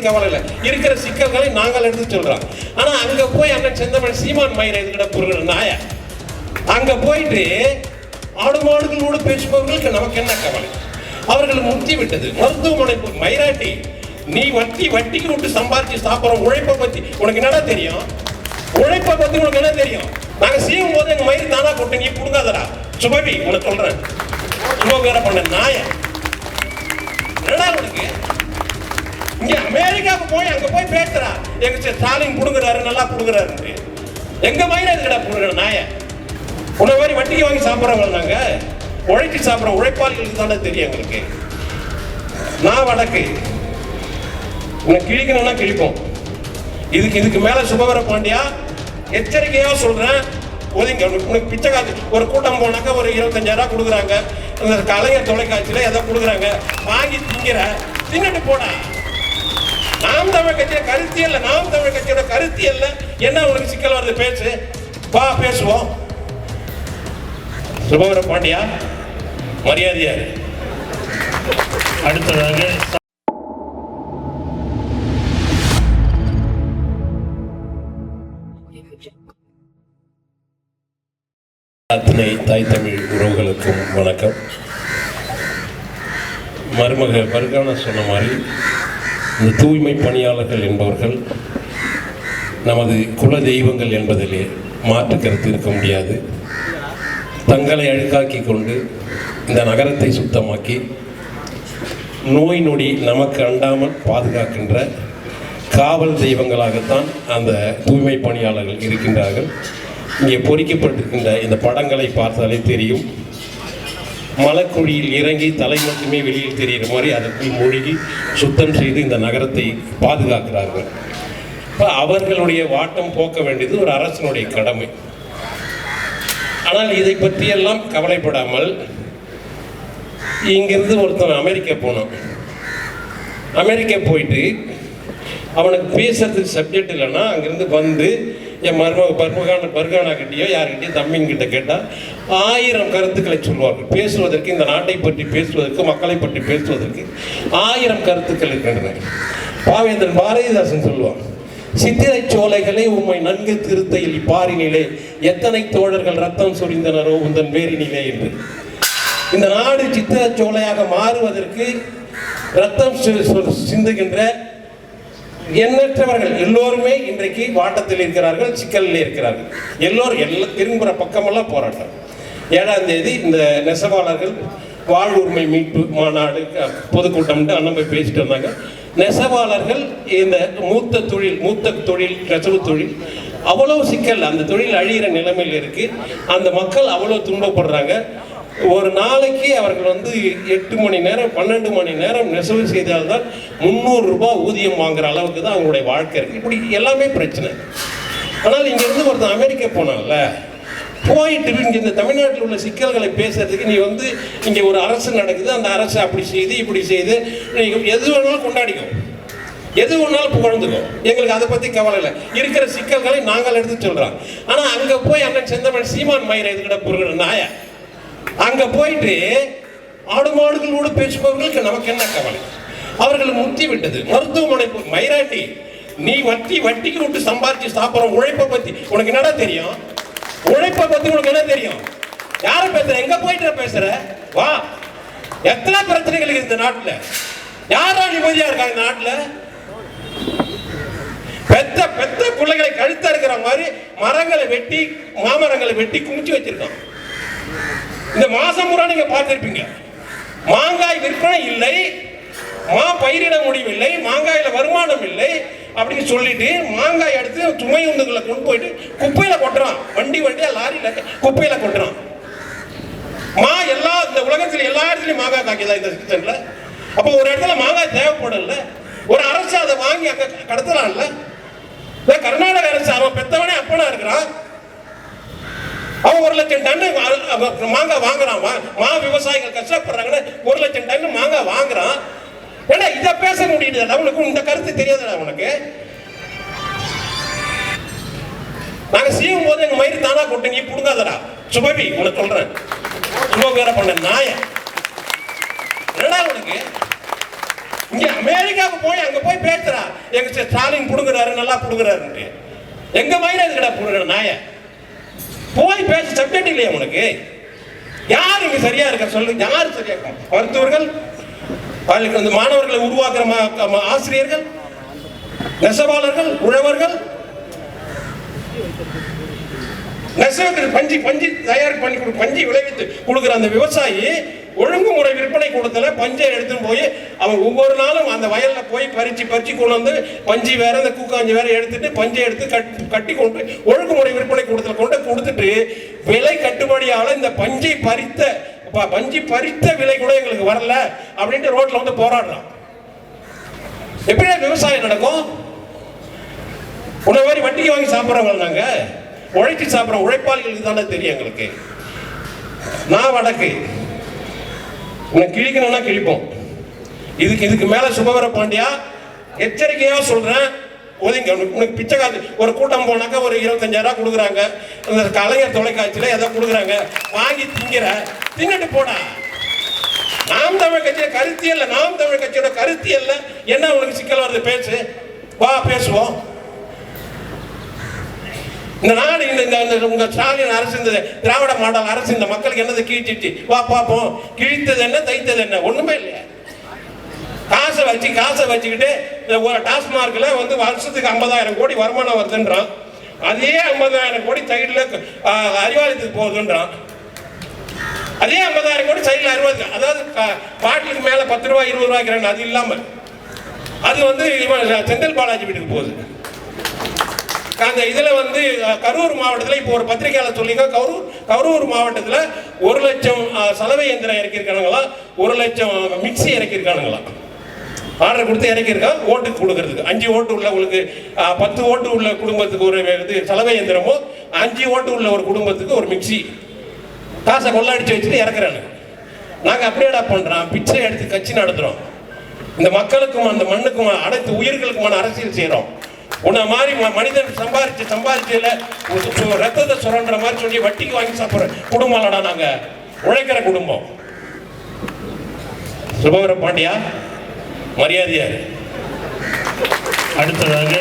கவலை இல்லை இருக்கிற சிக்கல்களை நாங்கள் எடுத்து சொல்றோம். ஆனா அங்க போய் அண்ணன் செந்தமன் சீமான் மயிரை எதுக்கிட பொருள் நாய? அங்க போயிட்டு ஆடு மாடுகளோடு பேசுபவர்களுக்கு நமக்கு என்ன கவலை? அவர்கள் முத்தி விட்டது. மருத்துவமனை மயிராட்டி நீ வட்டி வட்டிக்கு விட்டு சம்பாதிச்சு சாப்பிடுற உழைப்பை பத்தி உனக்கு என்ன தெரியும்? உழைப்பை பத்தி உனக்கு என்ன தெரியும்? நாங்க செய்யும் போது எங்க மயிர் தானா கொட்டுங்க நீ புடுங்காதடா. சுபவி உனக்கு சொல்றேன். சுபவி வேற பண்ண நாய. என்னடா உனக்கு? இங்க அமெரிக்காவுக்கு போய் அங்க போய் பேசுறா. எங்க ஸ்டாலின் கொடுக்குறாரு நல்லா கொடுக்குறாரு எங்க மயில இருக்கடா கொடுக்குற நாய? உன்னை மாதிரி வட்டிக்கு வாங்கி சாப்பிட்றவங்க நாங்க? உழைச்சி சாப்பிட்ற உழைப்பாளிகளுக்கு தானே தெரியும் எங்களுக்கு. நான் வடக்கு. உன்னை கிழிக்கணும்னா கிழிப்போம். இதுக்கு இதுக்கு மேல சுபவர பாண்டியா எச்சரிக்கையா சொல்றேன். ஒதுங்க உனக்கு உனக்கு பிச்சை காசு. ஒரு கூட்டம் போனாக்கா ஒரு இருபத்தஞ்சாயிரம் கொடுக்குறாங்க. இந்த கலைஞர் தொலைக்காட்சியில் ஏதோ கொடுக்குறாங்க. வாங்கி திங்கிற. தின்னுட்டு போடா. நாம் தமிழ் கட்சியோட கருத்தியல்ல நாம் தமிழ் கட்சியோட கருத்தியல்ல என்ன உனக்கு சிக்கல் வருது? பேசு. வா பேசுவோம். சுபவர பாண்டியா? மரியாதையா அடுத்ததாக அத்தனை தாய் தமிழ் உறவுகளுக்கும் வணக்கம். மருமக பருகான சொன்ன மாதிரி இந்த தூய்மை பணியாளர்கள் என்பவர்கள் நமது குல தெய்வங்கள் என்பதிலே மாற்று கருத்து இருக்க முடியாது. தங்களை அழுக்காக்கி கொண்டு இந்த நகரத்தை சுத்தமாக்கி நோய் நொடி நமக்கு அண்டாமல் பாதுகாக்கின்ற காவல் தெய்வங்களாகத்தான் அந்த தூய்மை பணியாளர்கள் இருக்கின்றார்கள். இங்கே பொறிக்கப்பட்டிருக்கின்ற இந்த படங்களை பார்த்தாலே தெரியும். மலக்குழியில் இறங்கி தலை மட்டுமே வெளியில் தெரிகிற மாதிரி அதற்குள் மூழ்கி சுத்தம் செய்து இந்த நகரத்தை பாதுகாக்கிறார்கள். இப்போ அவர்களுடைய வாட்டம் போக்க வேண்டியது ஒரு அரசனுடைய கடமை. ஆனால் இதை பற்றியெல்லாம் கவலைப்படாமல் இங்கிருந்து ஒருத்தன் அமெரிக்கா போனான். அமெரிக்கா போயிட்டு அவனுக்கு பேசுறதுக்கு சப்ஜெக்ட் இல்லைன்னா அங்கிருந்து வந்து என் மருமக பர்மகான பர்கானாக்கிட்டேயோ யார்கிட்டயோ தம்பிங்கிட்ட கேட்டால் ஆயிரம் கருத்துக்களை சொல்வார்கள் பேசுவதற்கு இந்த நாட்டை பற்றி பேசுவதற்கு மக்களை பற்றி பேசுவதற்கு ஆயிரம் கருத்துக்கள் இருக்கின்றன. பாவேந்திரன் பாரதிதாசன் சொல்லுவான் சித்திரை சோலைகளை உம்மை நன்கு திருத்தையில் பாரினிலே எத்தனை தோழர்கள் ரத்தம் சொரிந்தனரோ உந்தன் வேரினிலே என்று. இந்த நாடு சித்திர சோலையாக மாறுவதற்கு ரத்தம் சிந்துகின்ற எண்ணற்றவர்கள் எல்லோருமே இன்றைக்கு வாட்டத்தில் இருக்கிறார்கள் சிக்கலில் இருக்கிறார்கள். எல்லோரும் எல்லா திரும்புகிற பக்கமெல்லாம் போராட்டம். ஏழாம் தேதி இந்த நெசவாளர்கள் வாழ்வுரிமை மீட்பு மாநாடு பொதுக்கூட்டம்ட்டு அண்ணன் போய் பேசிட்டு வந்தாங்க. நெசவாளர்கள் இந்த மூத்த தொழில் மூத்த தொழில் நெசவு தொழில் அவ்வளோ சிக்கல் அந்த தொழில் அழியிற நிலைமையில் இருக்கு. அந்த மக்கள் அவ்வளோ துன்பப்படுறாங்க. ஒரு நாளைக்கு அவர்கள் வந்து எட்டு மணி நேரம் பன்னெண்டு மணி நேரம் நெசவு செய்தால் தான் முந்நூறு ரூபாய் ஊதியம் வாங்குற அளவுக்கு தான் அவங்களுடைய வாழ்க்கை இருக்கு. இப்படி எல்லாமே பிரச்சனை. ஆனால் இங்கேருந்து ஒருத்தன் அமெரிக்கா போனான்ல. போயிட்டு இங்க இந்த தமிழ்நாட்டில் உள்ள சிக்கல்களை பேசுறதுக்கு நீ வந்து இங்க ஒரு அரசு நடக்குது அந்த அரசு அப்படி செய்து இப்படி செய்து நீ எது வேணாலும் கொண்டாடிக்கும் எது வேணாலும் புகழ்ந்துக்கும் எங்களுக்கு அதை பத்தி கவலை இல்லை. இருக்கிற சிக்கல்களை நாங்கள் எடுத்து சொல்றோம். ஆனா அங்க போய் அண்ணன் செந்தமன் சீமான் மயிரை எதுக்கிட்ட புரிகிற நாய? அங்க போயிட்டு ஆடு மாடுகளோடு பேசுபவர்களுக்கு நமக்கு என்ன கவலை? அவர்கள் முத்தி விட்டது. மருத்துவமனை போய் மயிராட்டி நீ வட்டி வட்டிக்கு விட்டு சம்பாதிச்சு சாப்பிட்ற உழைப்பை பத்தி உனக்கு என்னடா தெரியும்? உழைப்பை பத்தி உனக்கு என்ன தெரியும்? யார பேசுற? எங்க போயிட்டு பேசுற? வா. எத்தனை பிரச்சனைகள் இருக்கு இந்த நாட்டுல? யாரா நிம்மதியா இருக்கா இந்த நாட்டுல? பெத்த பெத்த பிள்ளைகளை கழுத்தா இருக்கிற மாதிரி மரங்களை வெட்டி மாமரங்களை வெட்டி குமிச்சு வச்சிருக்கான். இந்த மாசம் பூரா நீங்க பார்த்திருப்பீங்க. மாங்காய் விற்பனை இல்லை மா பயிரிட முடியவில்லை மாங்காயில வருமானம் இல்லை அப்படின்னு சொல்லிட்டு மாங்காய் எடுத்து சுமை உந்துகளை கொண்டு போயிட்டு குப்பையில கொட்டுறான். வண்டி வண்டியா லாரியில குப்பையில கொட்டுறான். மா எல்லா இந்த உலகத்துல எல்லா இடத்துலயும் மாங்காய் காய்க்குதா இந்த சீசன்ல அப்போ ஒரு இடத்துல மாங்காய் தேவைப்படல. ஒரு அரசு அதை வாங்கி அங்க கடத்தலாம்ல? இந்த கர்நாடக அரசு அவன் பெத்தவனே அப்பனா இருக்கிறான். அவன் ஒரு லட்சம் டன்னு மாங்காய் வாங்குறான். மா- விவசாயிகள் கஷ்டப்படுறாங்கன்னு ஒரு லட்சம் டன்னு மாங்காய் வாங்குறான். ஏடா இதை பேச முடியுது உனக்கு இந்த கருத்து தெரியாதுடா உனக்கு. நாங்க செய்யும் போது எங்க மயிறு தானா கொட்டுங்க புடுங்காதடா. சுபவி உனக்கு சொல்றேன். சுப வேற பண்ண நாய. என்னடா உனக்கு? இங்க அமெரிக்காவுக்கு போய் அங்க போய் பேசுறா எங்க ஸ்டாலின் புடுங்குறாரு நல்லா புடுங்குறாருன்ட்டு. எங்க மயிறு எதுக்கடா புடுங்குற நாய? போய் பேச சப்ஜெக்ட் இல்லையா உனக்கு. யார் இங்க சரியா இருக்க சொல்லு. யார் சரியா இருக்க? மருத்துவர்கள் அவர்களுக்கு அந்த மாணவர்களை உருவாக்குற மா- ஆசிரியர்கள் நெசவாளர்கள் உழவர்கள். நெசவுக்கு பஞ்சு பஞ்சு தயார் பண்ணி கொடு பஞ்சு விளைவித்து கொடுக்குற அந்த விவசாயி ஒழுங்குமுறை விற்பனை கூடத்துல பஞ்சை எடுத்துன்னு போய் அவன் ஒவ்வொரு நாளும் அந்த வயல்ல போய் பறிச்சு பறிச்சு கொண்டு வந்து பஞ்சு வேற இந்த கூக்காஞ்சி வேற எடுத்துட்டு பஞ்சை எடுத்து கட்- கட்டி கொண்டு ஒழுங்குமுறை விற்பனை கூடத்துல கொண்டு கொடுத்துட்டு விலை கட்டுப்படியால இந்த பஞ்சை பறித்த ப- பஞ்சு பறித்த விலை கூட எங்களுக்கு வரல அப்படின்ட்டு ரோட்ல வந்து போராடுறான். எப்படி விவசாயம் நடக்கும்? உன்னை மாதிரி வட்டிக்கு வாங்கி சாப்பிட்றவங்க நாங்க உழைச்சி சாப்பிட்ற உழைப்பாளிகளுக்கு தானே தெரியும் எங்களுக்கு. நான் வடக்கு. உன்னை கிழிக்கணும்னா கிழிப்போம். இதுக்கு இதுக்கு மேல சுபவர பாண்டியா எச்சரிக்கையா சொல்றேன். ஒதுங்க உனக்கு உனக்கு ஒரு கூட்டம் போனாக்கா ஒரு இருபத்தஞ்சாயிரம் கொடுக்குறாங்க. இந்த கலைஞர் தொலைக்காட்சியில் ஏதோ கொடுக்குறாங்க. வாங்கி திங்கிற. தின்னுட்டு போடா. நாம் தமிழ் கட்சியில கருத்தியல்ல நாம் தமிழ் கட்சியோட கருத்தியல்ல என்ன உனக்கு சிக்கல் வருது? பேசு. வா பேசுவோம். இந்த நாடு இந்த இந்த- இந்த உங்க ஸ்டாலின் அரசு இந்த திராவிட மாடல் அரசு இந்த மக்களுக்கு என்னது கிழிச்சிட்டு வா பார்ப்போம் கிழித்தது என்ன தைத்தது என்ன? ஒண்ணுமே இல்லையா. காசை வச்சு காசை வச்சுக்கிட்டு இந்த ஒரு டாஸ்மார்க்ல வந்து வருஷத்துக்கு ஐம்பதாயிரம் கோடி வருமானம் வருதுன்றான். அதே ஐம்பதாயிரம் கோடி சைடில் அறிவாலயத்துக்கு போகுதுன்றான். அதே ஐம்பதாயிரம் கோடி சைடில் அறுபது அதாவது பாட்டிலுக்கு மேலே பத்து ரூபாய் இருபது ரூபாய்க்கு அது இல்லாமல் அது வந்து இவன் செந்தில் பாலாஜி வீட்டுக்கு போகுது. அந்த இதில் வந்து கரூர் மாவட்டத்தில் இப்போ ஒரு பத்திரிகையாளர் சொல்லிங்க கரூர் கரூர் மாவட்டத்தில் ஒரு லட்சம் சலவை இயந்திரம் இறக்கியிருக்கானுங்களா? ஒரு லட்சம் மிக்ஸி இறக்கியிருக்கானுங்களா? ஆர்டர் கொடுத்து இறக்கியிருக்கான் ஓட்டுக்கு கொடுக்கறதுக்கு. அஞ்சு ஓட்டு உள்ள உங்களுக்கு பத்து ஓட்டு உள்ள குடும்பத்துக்கு ஒரு இது சலவை இயந்திரமோ அஞ்சு ஓட்டு உள்ள ஒரு குடும்பத்துக்கு ஒரு மிக்ஸி. காசை கொள்ளடிச்சு வச்சுட்டு இறக்குறானுங்க. நாங்கள் அப்படியேடா பண்ணுறோம் பிச்சை எடுத்து கட்சி நடத்துகிறோம் இந்த மக்களுக்கும் அந்த மண்ணுக்கும் அனைத்து உயிர்களுக்குமான அரசியல் செய்கிறோம் உன்னை மாதிரி மனிதன் சம்பாரிச்சு சம்பாரிச்சதுல ரத்தத்தை சுரண்டுற மாதிரி சொல்லி வட்டிக்கு வாங்கி சாப்பிட்ற குடும்பம்லடா நாங்க. உழைக்கிற குடும்பம். சுபவர பாண்டியா? மரியாதையா அடுத்ததாக